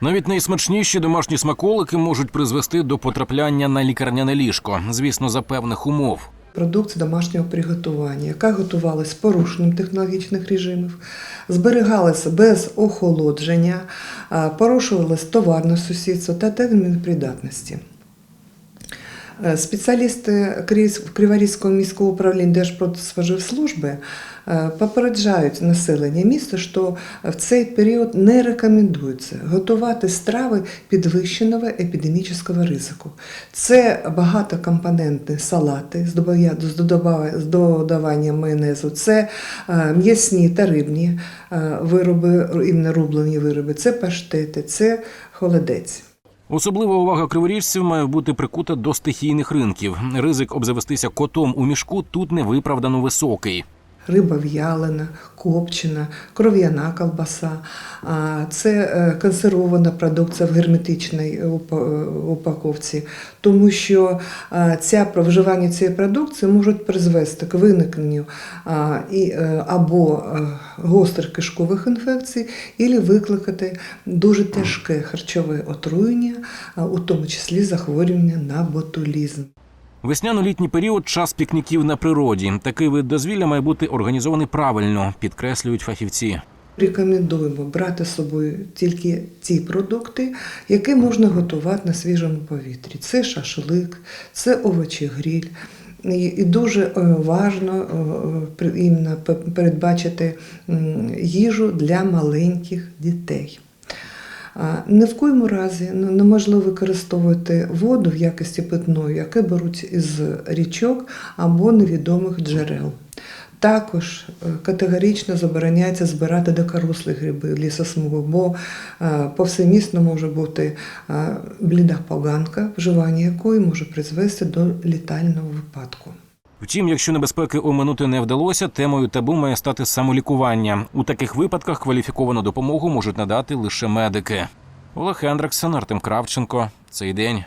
Навіть найсмачніші домашні смаколики можуть призвести до потрапляння на лікарняне ліжко, звісно, за певних умов. Продукція домашнього приготування, яка готувалася з порушенням технологічних режимів, зберігалася без охолодження, порушувалось товарне сусідство та термін придатності. Е, Спеціалісти Криворізького міського управління Держпродспоживслужби е, попереджають населення міста, що в цей період не рекомендується готувати страви підвищеного епідемічного ризику. Це багатокомпонентні салати з додаванням майонезу, це е, м'ясні та рибні е, вироби, іменно рублені вироби, це паштети, це холодець. Особлива увага криворіжців має бути прикута до стихійних ринків. Ризик обзавестися котом у мішку тут невиправдано високий. Риба в'ялена, копчена, кров'яна ковбаса. Це е, консервована продукція в герметичній е, упаковці, тому що ця вживання цієї продукції може призвести к виникненню е, або гострих кишкових інфекцій, або викликати дуже тяжке харчове отруєння, у тому числі захворювання на ботулізм. Весняно-літній період час пікніків на природі. Такий вид дозвілля має бути організований правильно, підкреслюють фахівці. Рекомендуємо брати з собою тільки ті продукти, які можна готувати на свіжому повітрі. Це шашлик, це овочі гриль. І, дуже е, важно е, пе- передбачити їжу для маленьких дітей. Ні в коєму разі неможливо використовувати воду в якості питної, яке беруть із річок або невідомих джерел. Також е, категорично забороняється збирати дикорослі гриби лісосмугу, бо е, повсемісно може бути е, бліда поганка, вживання якої може призвести до літального випадку. Втім, якщо небезпеки оминути не вдалося, темою табу має стати самолікування. У таких випадках кваліфіковану допомогу можуть надати лише медики. Олег Хендриксон, Артем Кравченко. Цей день.